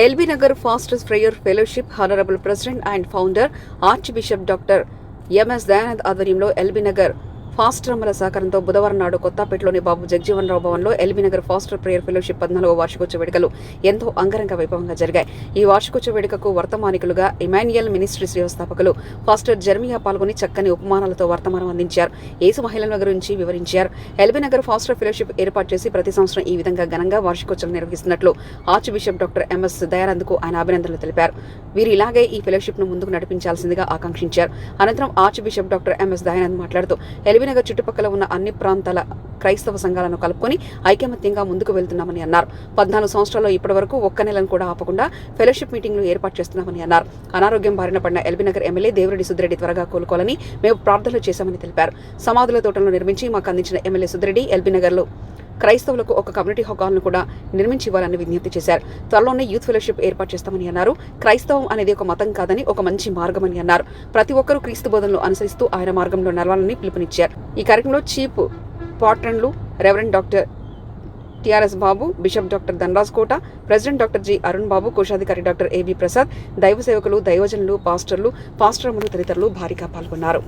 LB Nagar pastor prayer fellowship honourable president and founder archbishop doctor MS Dayanand ఆధ్వర్యంలో LB Nagar ఫాస్టర్మల సహకారంతో బుధవారం నాడు కొత్తపేటలోని బాబు జగజీవన్ రావు భవన్లో LB Nagar pastor prayer fellowship పద్నాలుగో వార్షికోత్సవ వేడుకలు ఎంతో అంగరంగ వైభవంగా జరిగాయి. ఈ వార్షికోత్సవ వేడుకకు వర్తమానికులుగా ఇమాన్యుయల్ మినిస్ట్రీస్ వ్యవస్థాపకులు ఫాస్టర్ జర్మియా పాల్గొని చక్కని ఉపమానాలతో వర్తమానం అందించారు. ఏసు మహిళల గురించి వివరించారు. ఎల్బీ నగర్ ఫాస్టర్ ఫెలోషిప్ ఏర్పాటు చేసి ప్రతి సంవత్సరం ఈ విధంగా ఘనంగా వార్షికోత్సవం నిర్వహిస్తున్నట్లు ఆర్చ్ బిషప్ డాక్టర్ ఎంఎస్ దయానంద్కు ఆయన అభినందనలు తెలిపారు. వీరు ఇలాగే ఈ ఫెలోషిప్ను ముందుకు నడిపించాల్సిందిగా ఆకాంక్షించారు. అనంతరం archbishop doctor MS Dayanand మాట్లాడుతూ ఎల్బీనగర్ చుట్టుపక్కల ఉన్న అన్ని ప్రాంతాల క్రైస్తవ సంఘాలను కలుపుకొని ఐకమత్యంగా ముందుకు వెళ్తున్నామని అన్నారు. పద్నాలుగు సంవత్సరాల్లో ఇప్పటి వరకు ఒక్క నెలను కూడా ఆపకుండా ఫెలోషిప్ మీటింగ్లు ఏర్పాటు చేస్తున్నామని అన్నారు. అనారోగ్యం బారిన పడిన ఎల్బీనగర్ ఎమ్మెల్యే దేవరెడ్డి సుద్రెడ్డి త్వరగా కోలుకోవాలని మేము ప్రార్థనలు చేశామని తెలిపారు. సమాధుల తోటలను నిర్మించి మాకు అందించిన ఎమ్మెల్యే సుద్రెడ్డి ఎల్బీనగర్లో క్రైస్తవులకు ఒక కమ్యూనిటీ హాల్ను కూడా నిర్మించి ఇవ్వాలని విజ్ఞప్తి చేశారు. త్వరలోనే యూత్ ఫెలోషిప్ ఏర్పాటు చేస్తామని అన్నారు. క్రైస్తవం అనేది ఒక మతం కాదని ఒక మంచి మార్గమని అన్నారు. ప్రతి ఒక్కరూ క్రీస్తు బోధనలు అనుసరిస్తూ ఆయన మార్గంలో నడవాలని పిలుపునిచ్చారు. ఈ కార్యక్రమంలో chief పాట్రన్లు reverend doctor TRS Babu bishop doctor Dhanaraj Kota president doctor G Arun Babu కోశాధికారి డాక్టర్ ఏబి ప్రసాద్ దైవ సేవకులు దైవజనులు పాస్టర్లు పాస్టర్ములు తదితరులు భారీగా పాల్గొన్నారు.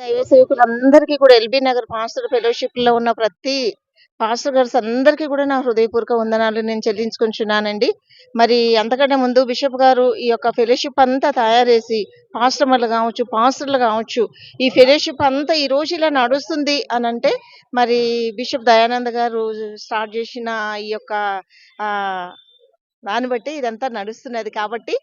దైవ సేవకులందరికీ కూడా ఎల్బీ నగర్ పాస్టర్ ఫెలోషిప్లో ఉన్న ప్రతి పాస్టర్ గారు అందరికీ కూడా నా హృదయపూర్వక వందనాలు నేను చెల్లించుకుంటున్నానండి. మరి అంతకంటే ముందు బిషప్ గారు ఈ యొక్క ఫెలోషిప్ అంతా తయారేసి చేసి పాస్టర్లు కావచ్చు పాస్టర్లు కావచ్చు ఈ ఫెలోషిప్ అంతా ఈ రోజు ఇలా నడుస్తుంది అని అంటే మరి బిషప్ దయానంద గారు స్టార్ట్ చేసిన ఈ యొక్క దాన్ని బట్టి ఇదంతా నడుస్తున్నది. కాబట్టి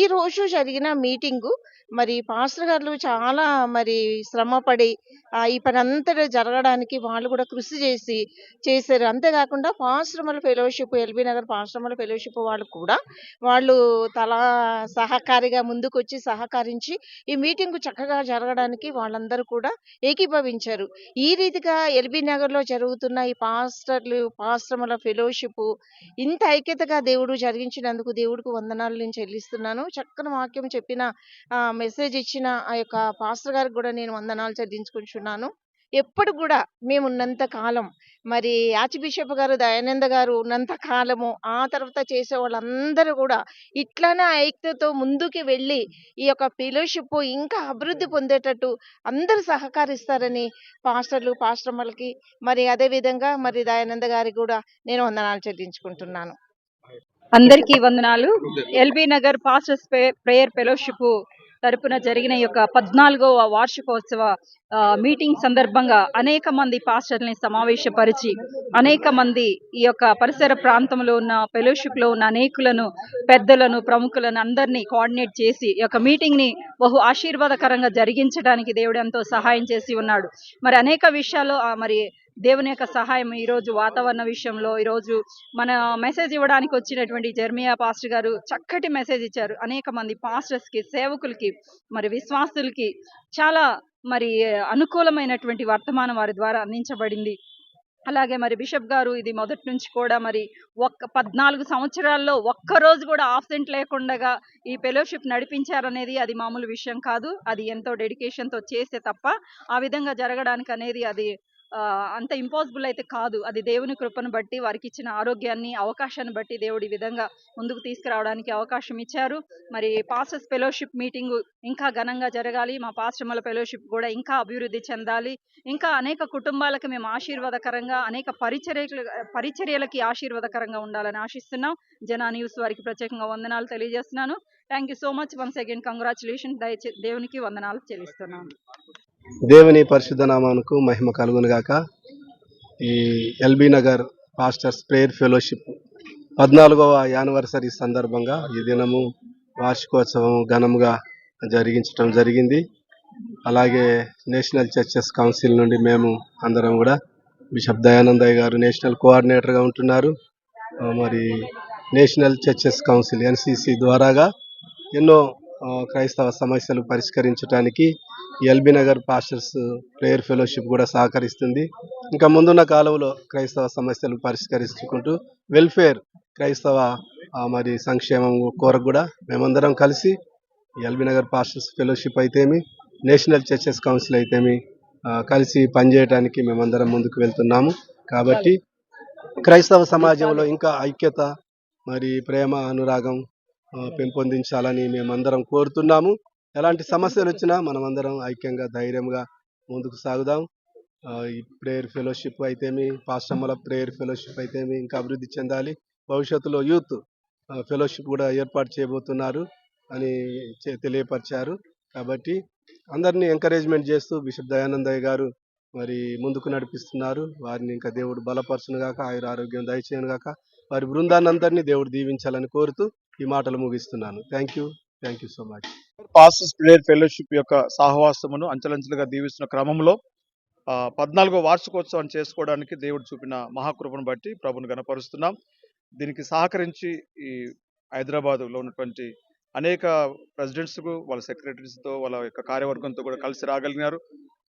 ఈ రోజు జరిగిన మీటింగు మరి పాస్టర్ గారు చాలా మరి శ్రమపడి ఈ పని అంతటి జరగడానికి వాళ్ళు కూడా కృషి చేసి చేశారు. అంతేకాకుండా పాశ్రమల ఫెలోషిప్ ఎల్బీ నగర్ పాశ్రమల ఫెలోషిప్ వాళ్ళు కూడా వాళ్ళు తలా సహకారిగా ముందుకొచ్చి సహకరించి ఈ మీటింగ్ చక్కగా జరగడానికి వాళ్ళందరూ కూడా ఏకీభవించారు. ఈ రీతిగా ఎల్బీ నగర్లో జరుగుతున్న ఈ పాస్టర్లు పాశ్రమల ఫెలోషిప్ ఇంత ఐక్యతగా దేవుడు జరిగించినందుకు దేవుడికి వందనాలు నేను చెల్లిస్తున్నాను. చక్కని వాక్యం చెప్పిన ఆ మెసేజ్ ఇచ్చిన ఆ యొక్క పాస్టర్ గారికి కూడా నేను వందనాలు చెల్లించుకుంటున్నాను. ఎప్పుడు కూడా మేము ఉన్నంత కాలం మరి ఆచిబిషప్ గారు దయానంద గారు ఉన్నంత కాలము ఆ తర్వాత చేసే వాళ్ళందరూ కూడా ఇట్లానే ఐక్యతతో ముందుకు వెళ్ళి ఈ యొక్క ఫెలోషిప్ ఇంకా అభివృద్ధి పొందేటట్టు అందరూ సహకరిస్తారని పాస్టర్లు పాస్టర్మలకి మరి అదే విధంగా మరి దయానంద గారికి కూడా నేను వందనాలు చెల్లించుకుంటున్నాను. అందరికీ వందనాలు. LB Nagar pastors prayer fellowship తరపున జరిగిన యొక్క పద్నాలుగవ వార్షికోత్సవ ఆ, మీటింగ్ సందర్భంగా అనేక మంది పాస్టర్ని సమావేశపరిచి అనేక మంది ఈ యొక్క పరిసర ప్రాంతంలో ఉన్న ఫెలోషిప్లో ఉన్న అనేకులను పెద్దలను ప్రముఖులను అందరినీ కోఆర్డినేట్ చేసి ఈ యొక్క మీటింగ్ని బహు ఆశీర్వాదకరంగా జరిగించడానికి దేవుడు ఎంతో సహాయం చేసి ఉన్నాడు. మరి అనేక విషయాల్లో ఆ, మరి దేవుని యొక్క సహాయం ఈరోజు వాతావరణ విషయంలో ఈరోజు మన మెసేజ్ ఇవ్వడానికి వచ్చినటువంటి జర్మియా పాస్టర్ గారు చక్కటి మెసేజ్ ఇచ్చారు. అనేక మంది పాస్టర్స్కి సేవకులకి మరి విశ్వాసులకి చాలా మరి అనుకూలమైనటువంటి వర్తమానం వారి ద్వారా అందించబడింది. అలాగే మరి బిషప్ గారు ఇది మొదటి నుంచి కూడా మరి ఒక్క పద్నాలుగు సంవత్సరాల్లో ఒక్క రోజు కూడా ఆబ్సెంట్ లేకుండా ఈ ఫెలోషిప్ నడిపించారనేది అది మామూలు విషయం కాదు. అది ఎంతో డెడికేషన్తో చేస్తే తప్ప ఆ విధంగా జరగడానికి అనేది అది అంత ఇంపాసిబుల్ అయితే కాదు. అది దేవుని కృపను బట్టి వారికి ఇచ్చిన ఆరోగ్యాన్ని అవకాశాన్ని బట్టి దేవుడు ఈ విధంగా ముందుకు తీసుకురావడానికి అవకాశం ఇచ్చారు. మరి పాస్టర్స్ ఫెలోషిప్ మీటింగ్ ఇంకా ఘనంగా జరగాలి. మా పాశ్రమల ఫెలోషిప్ కూడా ఇంకా అభివృద్ధి చెందాలి. ఇంకా అనేక కుటుంబాలకు మేము ఆశీర్వాదకరంగా అనేక పరిచర్యలు పరిచర్యలకి ఆశీర్వాదకరంగా ఉండాలని ఆశిస్తున్నాం. జనా న్యూస్ వారికి ప్రత్యేకంగా వందనాలు తెలియజేస్తున్నాను. Thank you so much. Once again congratulation. దయచే దేవునికి వందనాలు చెల్లిస్తున్నాను. దేవుని పరిశుద్ధ నామానికి మహిమ కలుగునుగాక ఈ LB Nagar pastors prayer fellowship పద్నాలుగవ యానివర్సరీ సందర్భంగా ఈ దినము వార్షికోత్సవం ఘనముగా జరిగించడం జరిగింది. అలాగే నేషనల్ చర్చెస్ కౌన్సిల్ నుండి మేము అందరం కూడా బిషప్ దయానందయ్య గారు నేషనల్ కోఆర్డినేటర్గా ఉంటున్నారు. మరి నేషనల్ చర్చెస్ కౌన్సిల్ ఎన్సిసి ద్వారాగా ఎన్నో క్రైస్తవ సమస్యలు పరిష్కరించడానికి LB Nagar pastors prayer fellowship కూడా సహకరిస్తుంది. ఇంకా ముందున్న కాలంలో క్రైస్తవ సమస్యలు పరిష్కరించుకుంటూ వెల్ఫేర్ క్రైస్తవ మరి సంక్షేమం కోరకు కూడా మేమందరం కలిసి ఎల్బీ నగర్ పాస్టర్స్ ఫెలోషిప్ అయితేమి నేషనల్ చర్చెస్ కౌన్సిల్ అయితేమి కలిసి పనిచేయడానికి మేమందరం ముందుకు వెళ్తున్నాము. కాబట్టి క్రైస్తవ సమాజంలో ఇంకా ఐక్యత మరి ప్రేమ అనురాగం పెంపొందించాలని మేమందరం కోరుతున్నాము. ఎలాంటి సమస్యలు వచ్చినా మనం అందరం ఐక్యంగా ధైర్యంగా ముందుకు సాగుదాం. ఈ ప్రేయర్ ఫెలోషిప్ అయితేమి పాశ్రమల ప్రేయర్ ఫెలోషిప్ అయితేమి ఇంకా అభివృద్ధి చెందాలి. భవిష్యత్తులో యూత్ ఫెలోషిప్ కూడా ఏర్పాటు చేయబోతున్నారు అని తెలియపరిచారు. కాబట్టి అందరినీ ఎంకరేజ్మెంట్ చేస్తూ బిషప్ దయానందయ్య గారు మరి ముందుకు నడిపిస్తున్నారు. వారిని ఇంకా దేవుడు బలపరచును గాక ఆయుర ఆరోగ్యం దయచేయను గాక వారి బృందాన్ని అందరినీ దేవుడు దీవించాలని కోరుతూ ఈ మాటలు ముగిస్తున్నాను. Thank you thank you so much pastors prayer fellowship యొక్క సహవాసమును అంచెలంచెలుగా దీవిస్తున్న క్రమంలో పద్నాలుగో వార్షికోత్సవం చేసుకోవడానికి దేవుడు చూపిన మహాకృపను బట్టి ప్రభుని గనపరుస్తున్నాం దీనికి సహకరించి ఈ హైదరాబాదులో ఉన్నటువంటి అనేక ప్రెసిడెంట్స్కు వాళ్ళ సెక్రటరీస్తో వాళ్ళ యొక్క కార్యవర్గంతో కూడా కలిసి రాగలిగినారు.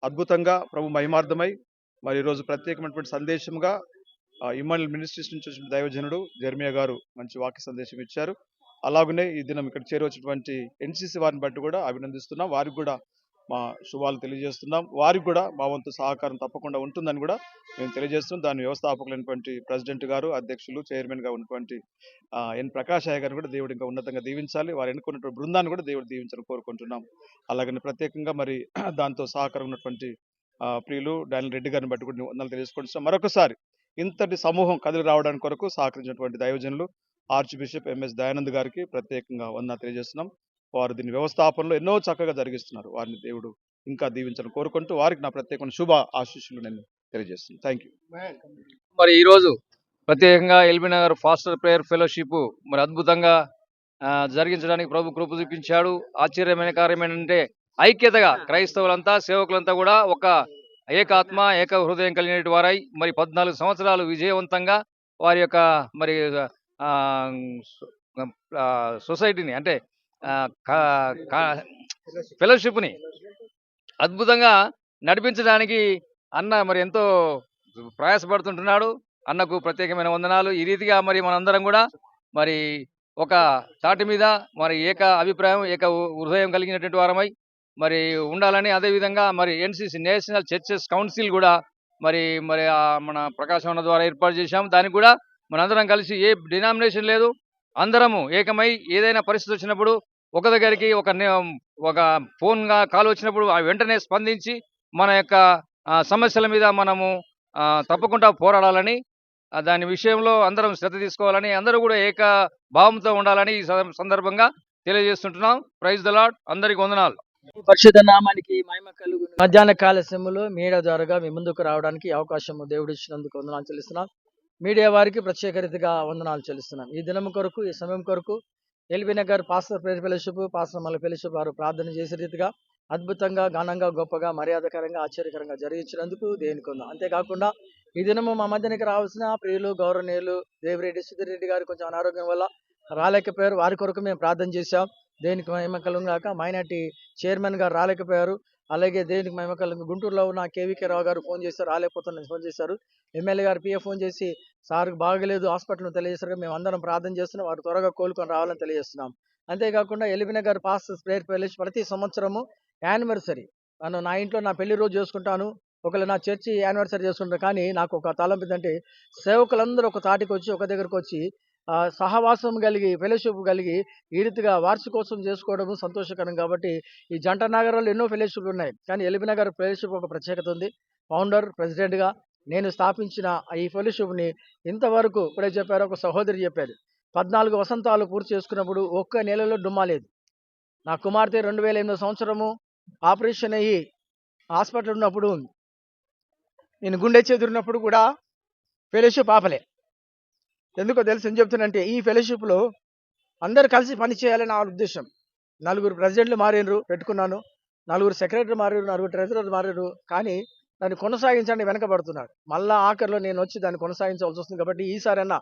అద్భుతంగా ప్రభు మహిమార్థమై మరి ఈరోజు ప్రత్యేకమైనటువంటి సందేశంగా ఇమ్మల్ మినిస్ట్రీస్ నుంచి వచ్చిన దైవజనుడు జర్మియా గారు మంచి వాక్య సందేశం ఇచ్చారు. అలాగనే ఈ దినం ఇక్కడ చేరవచ్చినటువంటి ఎన్సీసీ వారిని బట్టి కూడా అభినందిస్తున్నాం. వారికి కూడా మా శుభాలు తెలియజేస్తున్నాం. వారికి కూడా మా వంతు సహకారం తప్పకుండా ఉంటుందని కూడా మేము తెలియజేస్తున్నాం. దాని వ్యవస్థాపకులైనటువంటి ప్రెసిడెంట్ గారు అధ్యక్షులు చైర్మన్గా ఉన్నటువంటి ఎన్. ప్రకాష్ అయ్య గారిని కూడా దేవుడు ఇంకా ఉన్నతంగా దీవించాలి. వారు ఎన్నుకున్నటువంటి బృందాన్ని కూడా దేవుడు దీవించాలని కోరుకుంటున్నాం. అలాగని ప్రత్యేకంగా మరి దాంతో సహకారం ఉన్నటువంటి ప్రియులు డానిల్ రెడ్డి గారిని బట్టి కూడా వందలు తెలియజేసుకుంటున్నాం. మరొకసారి ఇంతటి సమూహం కదిలి రావడానికి కొరకు సహకరించినటువంటి దైవజనులు ఆర్చ్ బిషప్ ఎంఎస్ దయానంద్ గారికి ప్రత్యేకంగా వందన తెలియజేస్తున్నాం. వారు దీని వ్యవస్థాపనలో ఎన్నో చక్కగా జరిగిస్తున్నారు. వారిని దేవుడు ఇంకా దీవించాలని కోరుకుంటూ వారికి నా ప్రత్యేకమైన శుభ ఆశీస్సులు నేను తెలియజేస్తున్నాను. Thank you. మరి ఈరోజు ప్రత్యేకంగా LB Nagar pastor prayer fellowship మరి అద్భుతంగా జరిగించడానికి ప్రభు కృప చూపించాడు. ఆశ్చర్యమైన కార్యం ఏంటంటే ఐక్యతగా క్రైస్తవులంతా సేవకులంతా కూడా ఒక ఏకాత్మ ఏక హృదయం కలిగిన వారై మరి పద్నాలుగు సంవత్సరాలు విజయవంతంగా వారి యొక్క మరి సొసైటీని అంటే ఫెలోషిప్ని అద్భుతంగా నడిపించడానికి అన్న మరి ఎంతో ప్రయాసపడుతుంటున్నాడు. అన్నకు ప్రత్యేకమైన వందనాలు. ఈ రీతిగా మరి మనందరం కూడా మరి ఒక తాటి మీద మరి ఏక అభిప్రాయం ఏక హృదయం కలిగినటువంటి వారమై మరి ఉండాలని అదేవిధంగా మరి ఎన్సిసి నేషనల్ చర్చెస్ కౌన్సిల్ కూడా మరి మరి మన ప్రకాశం ద్వారా ఏర్పాటు చేశాం. దానికి కూడా మనందరం కలిసి ఏ డినామినేషన్ లేదు. అందరము ఏకమై ఏదైనా పరిస్థితి వచ్చినప్పుడు ఒక దగ్గరికి ఒక ఒక ఫోన్గా కాల్ వచ్చినప్పుడు ఆ వెంటనే స్పందించి మన యొక్క సమస్యల మీద మనము ఆ, తప్పకుండా పోరాడాలని దాని విషయంలో అందరం శ్రద్ధ తీసుకోవాలని అందరూ కూడా ఏక భావంతో ఉండాలని ఈ సందర్భంగా తెలియజేస్తుంటున్నాం. ప్రైజ్ ద లాడ్ అందరికి వందనాలు. పరిశుద్ధ నామానికి మహిమ కలుగు మధ్యాహ్న కాల సమయంలో మీడియా ద్వారాగా మీ ముందుకు రావడానికి అవకాశం దేవుడు ఇచ్చినందుకు వందనాలు చెల్లిస్తున్నాం. మీడియా వారికి ప్రత్యేక రీతిగా వందనాలు చెల్లిస్తున్నాం. ఈ దినం కొరకు ఈ సమయం కొరకు LB Nagar pastor prayer fellowship pastor మల్ల ఫెలోషిప్ వారు ప్రార్థన చేసే రీతిగా అద్భుతంగా ఘనంగా గొప్పగా మర్యాదకరంగా ఆశ్చర్యకరంగా జరిగించినందుకు దేనికి కొందాం అంతేకాకుండా ఈ దినము మా మధ్యనికి రావాల్సిన ప్రియులు గౌరవనీయులు దేవిరెడ్డి సుధీర్ రెడ్డి గారు కొంచెం అనారోగ్యం వల్ల రాలేకపోయారు. వారి కొరకు మేము ప్రార్థన చేశాం. దేనికి మహిమ కాక మైనార్టీ చైర్మన్ గారు రాలేకపోయారు. అలాగే దేనికి మహిమ గుంటూరులో ఉన్న కేవీకే రావు గారు ఫోన్ చేశారు రాలేకపోతున్న ఫోన్ చేశారు. ఎమ్మెల్యే గారు పిఏ ఫోన్ చేసి సార్కు బాగలేదు హాస్పిటల్ను తెలియజేశారు మేము అందరం ప్రార్థన చేస్తున్నాం వారు త్వరగా కోలుకొని రావాలని తెలియజేస్తున్నాం. అంతేకాకుండా ఎలిబిన గారు పాస్టర్స్ ప్రేయర్ ప్యాలెస్ ప్రతి సంవత్సరము యానివర్సరీ. నన్ను నా ఇంట్లో నా పెళ్ళి రోజు చేసుకుంటాను ఒకవేళ నా చర్చి యానివర్సరీ చేసుకుంటాను కానీ నాకు ఒక తలంపు ఏంటంటే సేవకులందరూ ఒక తాటికి వచ్చి ఒక దగ్గరకు వచ్చి సహవాసం కలిగి ఫెలోషిప్ కలిగి ఈ రీతిగా వార్షికోత్సవం చేసుకోవడం సంతోషకరం కాబట్టి ఈ జంట నగరాల్లో ఎన్నో ఫెలోషిప్లు ఉన్నాయి. కానీ ఎలిబి ఫెలోషిప్ ఒక ప్రత్యేకత ఉంది. ఫౌండర్ ప్రెసిడెంట్గా నేను స్థాపించిన ఈ ఫెలోషిప్ని ఇంతవరకు ఇప్పుడే చెప్పారు ఒక సహోదరి చెప్పారు. పద్నాలుగు వసంతాలు పూర్తి చేసుకున్నప్పుడు ఒక్క నెలలో డుమ్మాలేదు నా కుమార్తె రెండు వేల ఎనిమిదో సంవత్సరము ఆపరేషన్ అయ్యి హాస్పిటల్ ఉన్నప్పుడు నేను గుండె చేదున్నప్పుడు కూడా ఫెలోషిప్ ఆపలే. ఎందుకో తెలుసు ఏం చెప్తున్నంటే ఈ ఫెలోషిప్లో అందరు కలిసి పని చేయాలని నా ఉద్దేశం. నలుగురు ప్రెసిడెంట్లు మారినరు పెట్టుకున్నాను. నలుగురు సెక్రటరీ మారారు నలుగురు ట్రెజరర్ మారారు. కానీ దాన్ని కొనసాగించండి వెనకబడుతున్నాడు మళ్ళా ఆఖరిలో నేను వచ్చి దాన్ని కొనసాగించవలసి వస్తుంది కాబట్టి ఈసారైనా అన్న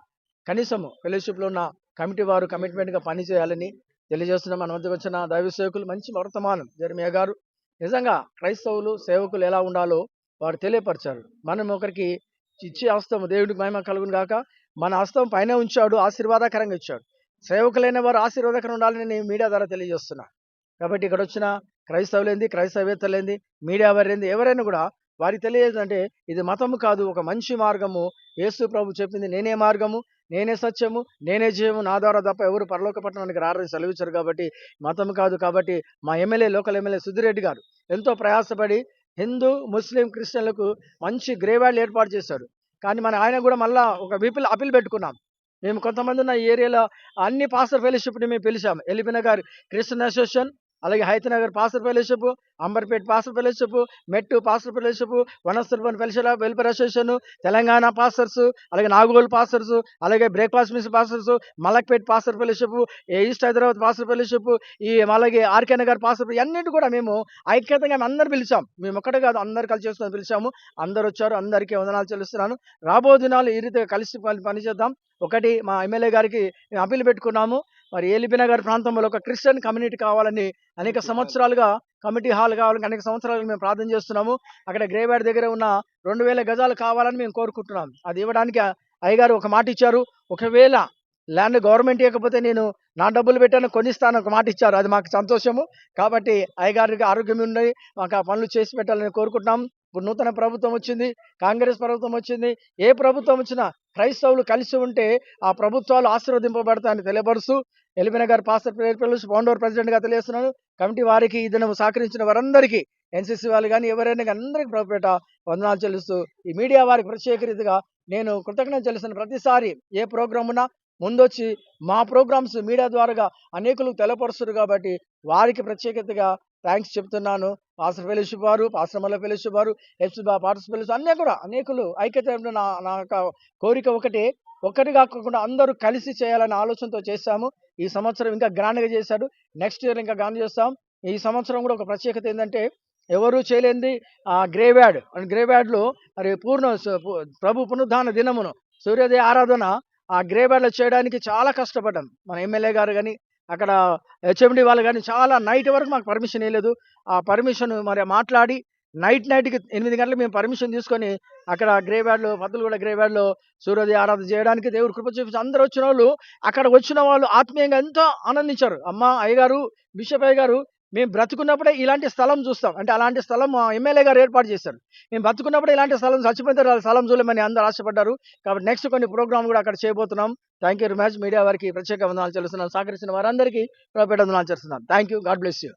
కనీసం ఫెలోషిప్లో ఉన్న కమిటీ వారు కమిట్మెంట్గా పని చేయాలని తెలియజేస్తున్నాం. మన మధ్య వచ్చిన దైవ సేవకులు మంచి వర్తమానం జర్మియా గారు. నిజంగా క్రైస్తవులు సేవకులు ఎలా ఉండాలో వారు తెలియపరిచారు. మనం ఒకరికి ఇచ్చే హస్తం దేవుడికి మహిమ కలుగును గాక. మన హస్తం పైన ఉంచాడు ఆశీర్వాదకరంగా ఇచ్చాడు. సేవకులైన వారు ఆశీర్వాదకరంగా ఉండాలని నేను మీడియా ద్వారా తెలియజేస్తున్నా. కాబట్టి ఇక్కడ వచ్చిన క్రైస్తవులేంది క్రైస్తవేత్తలేంది మీడియా వారేంది ఎవరైనా కూడా వారికి తెలియజేదంటే ఇది మతము కాదు ఒక మంచి మార్గము. యేసు ప్రభు చెప్పింది నేనే మార్గము నేనే సత్యము నేనే జీవము నా ద్వారా తప్ప ఎవరు పరలోక పట్టణానికి రారని సెలవిచ్చారు కాబట్టి మతం కాదు కాబట్టి మా ఎమ్మెల్యే లోకల్ ఎమ్మెల్యే సుధిరెడ్డి గారు ఎంతో ప్రయాసపడి హిందూ ముస్లిం క్రిస్టియన్లకు మంచి గ్రేవాళ్ళు ఏర్పాటు చేశారు. కానీ మన ఆయన కూడా మళ్ళీ ఒక విపిల్ అప్పీల్ పెట్టుకున్నాం. మేము కొంతమంది ఉన్న ఈ ఏరియాలో అన్ని పాస్టర్ ఫెలోషిప్ని మేము పిలిచాం. ఎలిపినగర్ క్రిస్టియన్ అసోసియేషన్ అలాగే Hayathnagar pastor fellowship Amberpet pastor fellowship మెట్టు pastor fellowship Vanasthalipuram fellowship welfare association Telangana pastors అలాగే నాగోల్ పాస్టర్స్ అలాగే breakfast miss pastors Malakpet pastor fellowship east Hyderabad pastor fellowship ఈ అలాగే ఆర్కే నగర్ పాస్టర్ అన్నింటి కూడా మేము ఐక్యతంగా అందరు పిలిచాం. మేము ఒక్కటే కాదు అందరు కలిసి వస్తున్నాం పిలిచాము. అందరు వచ్చారు అందరికీ వందనాలు చెల్లిస్తున్నాను. రాబో దినాలు ఈ రీతిగా కలిసి పనిచేద్దాం ఒకటి మా ఎమ్మెల్యే గారికి మేము అప్పీల్ పెట్టుకున్నాము. మరి ఏలిబినగర్ ప్రాంతంలో ఒక క్రిస్టియన్ కమ్యూనిటీ కావాలని అనేక సంవత్సరాలుగా కమిటీ హాల్ కావాలని అనేక సంవత్సరాలుగా మేము ప్రార్థన చేస్తున్నాము. అక్కడ గ్రేవ్యార్డ్ దగ్గర ఉన్న రెండు వేల గజాలు కావాలని మేము కోరుకుంటున్నాం. అది ఇవ్వడానికి అయ్యగారు ఒక మాట ఇచ్చారు. ఒకవేళ ల్యాండ్ గవర్నమెంట్ ఇవ్వకపోతే నేను నా డబ్బులు పెట్టాను కొనిస్తాను ఒక మాట ఇచ్చారు. అది మాకు సంతోషము. కాబట్టి అయ్యగారికి ఆరోగ్యం ఉన్నాయి మాకు ఆ పనులు చేసి పెట్టాలని కోరుకుంటున్నాం. ఇప్పుడు నూతన ప్రభుత్వం వచ్చింది కాంగ్రెస్ ప్రభుత్వం వచ్చింది. ఏ ప్రభుత్వం వచ్చినా క్రైస్తవులు కలిసి ఉంటే ఆ ప్రభుత్వాలు ఆశీర్వదింపబడతాయని తెలియపరుస్తూ ఎలిమిన గారు పాస్టర్ ప్రేర్పల్లి ఫౌండర్ ప్రెసిడెంట్గా తెలియజేస్తున్నాను. కమిటీ వారికి ఈ దినం సహకరించిన వారందరికీ ఎన్సీసీ వాళ్ళు కానీ ఎవరైనా కానీ అందరికీ ప్రభుపేట వందనాలు చెల్లిస్తూ ఈ మీడియా వారికి ప్రత్యేక రీతిగా నేను కృతజ్ఞత చెల్లిస్తున్న ప్రతిసారి ఏ ప్రోగ్రామ్ ఉన్నా ముందొచ్చి మా ప్రోగ్రామ్స్ మీడియా ద్వారా అనేకులకు తెలపరుస్తారు కాబట్టి వారికి ప్రత్యేకతగా థ్యాంక్స్ చెప్తున్నాను. పాస్టర్ ఫెలోషిప్ వారు పాస్టర్ మల్ల ఫెలోషిప్ వారు ఎఫ్సి పాస్టర్ ఫెలోషిప్ అన్నీ కూడా అనేకులు ఐక్యత నా నా యొక్క కోరిక ఒకటే. ఒక్కటి కాకుండా అందరూ కలిసి చేయాలనే ఆలోచనతో చేశాము. ఈ సంవత్సరం ఇంకా గ్రాండ్గా చేశాడు. నెక్స్ట్ ఇయర్ ఇంకా గ్రాండ్ చేస్తాం. ఈ సంవత్సరం కూడా ఒక ప్రత్యేకత ఏంటంటే ఎవరు చేయలేంది ఆ గ్రేవ్యాడ్ అండ్ గ్రేవ్యార్డ్లో మరి పూర్ణ ప్రభు పునరుద్ధాన దినమును సూర్యోదయ ఆరాధన ఆ గ్రేవ్యాడ్లో చేయడానికి చాలా కష్టపడ్డాం. మన ఎమ్మెల్యే గారు కానీ అక్కడ హెచ్ఎండి వాళ్ళు కానీ చాలా నైట్ వరకు మాకు పర్మిషన్ ఇవ్వలేదు ఆ పర్మిషన్ మరి మాట్లాడి నైట్ నైట్కి ఎనిమిది గంటలకు మేము పర్మిషన్ తీసుకొని అక్కడ గ్రేవ్యార్డ్లో గ్రే బ్యాడ్లో సూర్యోదయ ఆరాధన చేయడానికి దేవుడు కృప చూపించి అందరూ వచ్చిన వాళ్ళు అక్కడ వచ్చిన వాళ్ళు ఆత్మీయంగా ఎంతో ఆనందించారు. అమ్మ అయ్యగారు బిషప్ అయ్యగారు మేము బ్రతుకున్నప్పుడే ఇలాంటి స్థలం చూస్తాం. అంటే అలాంటి స్థలం మా ఎమ్మెల్యే గారు ఏర్పాటు చేశారు. మేము బ్రతుకున్నప్పుడే ఇలాంటి స్థలం చచ్చిపోయిన స్థలం చూడలేమని అందరూ ఆశపడ్డారు. కాబట్టి నెక్స్ట్ కొన్ని ప్రోగ్రామ్ కూడా అక్కడ చేయబోతున్నాం. థ్యాంక్ యూ మ్యాచ్ మీడియా వారికి ప్రత్యేక వందనాలు చెల్లిస్తున్నాను. సహకరించిన వారందరికీ ప్రభుత్వ వందనాలు చేస్తున్నాను thank you. God bless you.